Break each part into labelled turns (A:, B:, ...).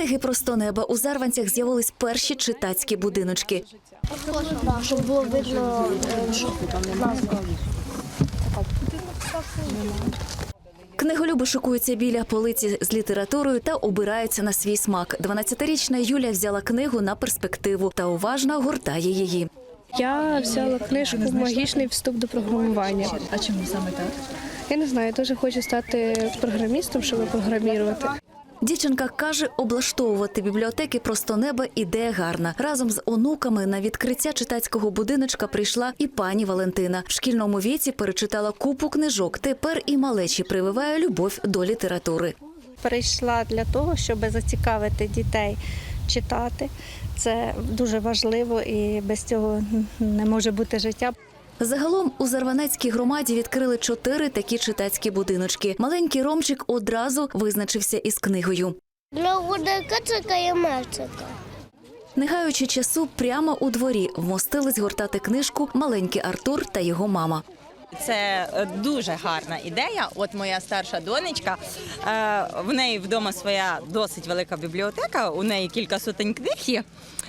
A: книги просто неба у Зарванцях з'явились перші читацькі будиночки.
B: щоб було видно е.
A: Книголюби шикуються біля полиці з літературою та обираються на свій смак. 12-річна Юля взяла книгу на перспективу та уважно гортає її.
C: Я взяла книжку Магічний вступ до програмування.
D: А чому саме так?
C: Я не знаю, я дуже хочу стати програмістом, щоб програмувати.
A: Дівчинка каже, облаштовувати бібліотеки просто неба ідея гарна. Разом з онуками на відкриття читацького будиночка прийшла і пані Валентина. В шкільному віці перечитала купу книжок. Тепер і малечі прививає любов до літератури.
E: прийшла для того, щоб зацікавити дітей читати. Це дуже важливо і без цього не може бути життя.
A: Загалом у Зарванецькій громаді відкрили чотири такі читацькі будиночки. Маленький Ромчик одразу визначився із книгою.
B: Для водика чекає мальчика.
A: Не гаючи часу, прямо у дворі вмостились гортати книжку маленький Артур та його мама.
F: Це е, дуже гарна ідея. От моя старша донечка, е, в неї вдома своя досить велика бібліотека. У неї кілька сотень книг є.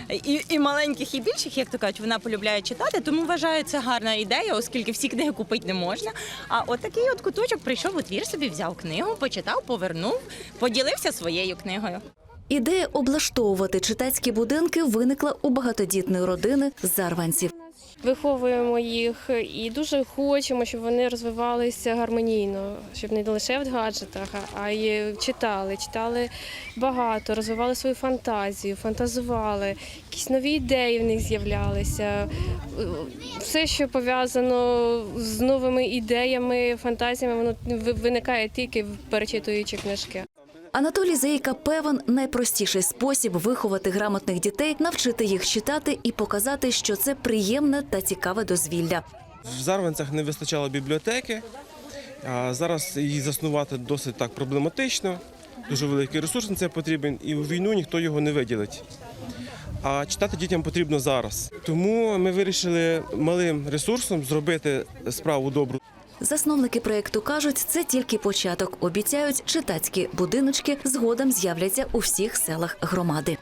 F: І, і маленьких, і більших, як то кажуть, вона полюбляє читати, тому вважаю це гарна ідея, оскільки всі книги купити не можна. А от такий от куточок прийшов у двір, собі взяв книгу, почитав, повернув, поділився своєю книгою.
A: Ідея облаштовувати читацькі будинки виникла у багатодітної родини зарванців.
C: Виховуємо їх і дуже хочемо, щоб вони розвивалися гармонійно, щоб не лише в гаджетах, а й читали. Читали багато, розвивали свою фантазію, фантазували, якісь нові ідеї в них з'являлися. Все, що пов'язано з новими ідеями, фантазіями, воно виникає тільки перечитуючи книжки.
A: Анатолій Заїка певен, найпростіший спосіб виховати грамотних дітей, навчити їх читати і показати, що це приємне та цікаве дозвілля.
G: В Зарванцях не вистачало бібліотеки, а зараз її заснувати досить так проблематично. Дуже великий ресурс на це потрібен, і у війну ніхто його не виділить. А читати дітям потрібно зараз. Тому ми вирішили малим ресурсом зробити справу добру.
A: Засновники проєкту кажуть, це тільки початок. Обіцяють, читацькі будиночки згодом з'являться у всіх селах громади.